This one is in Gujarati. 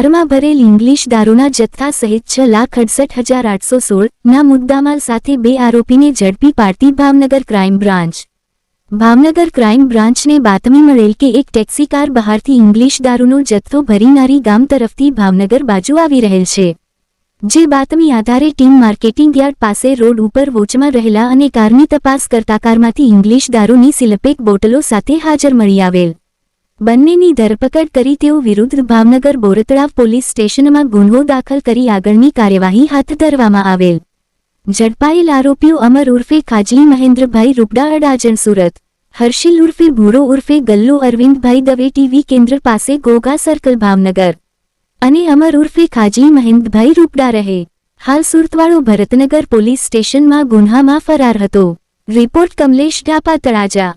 કારમાં ભરેલ ઇંગ્લિશ દારૂના જથ્થા સહિત છ લાખ અડસઠ હજાર આઠસો સોળ ના મુદ્દામાલ સાથે બે આરોપીને ઝડપી પાડતી Bhavnagar crime branch. Bhavnagar crime બ્રાન્ચને બાતમી મળેલ કે એક ટેક્સી કાર બહારથી ઇંગ્લિશ દારૂનો જથ્થો ભરીનારી ગામ તરફથી ભાવનગર બાજુ આવી રહેલ છે. જે બાતમી આધારે ટીમ માર્કેટિંગ યાર્ડ પાસે રોડ ઉપર વોચમાં રહેલા અને કારની તપાસ કરતા કારમાંથી ઇંગ્લિશ દારૂની સિલપેક બોટલો સાથે હાજર મળી આવેલ. બંનેની ધરપકડ કરી તેઓ વિરુદ્ધ ભાવનગર બોરતળાવ પોલીસ સ્ટેશનમાં ગુન્હો દાખલ કરી આગળની કાર્યવાહી હાથ ધરવામાં આવેલ. ઝડપાયેલ આરોપીઓ અમર ઉર્ફે ખાજલી મહેન્દ્રભાઈ રૂપડા અડાજણ સુરત. હર્ષિલ ઉર્ફે ભૂરો ઉર્ફે ગલ્લુ અરવિંદભાઈ દવે ટીવી કેન્દ્ર પાસે ગોગા સર્કલ ભાવનગર. અને અમર ઉર્ફે ખાજી મહેન્દ્રભાઈ રૂપડા રહે. હાલ સુરતવાળો ભરતનગર પોલીસ સ્ટેશનમાં ગુન્હામાં ફરાર હતો. રિપોર્ટ કમલેશ ઢાપા તળાજા.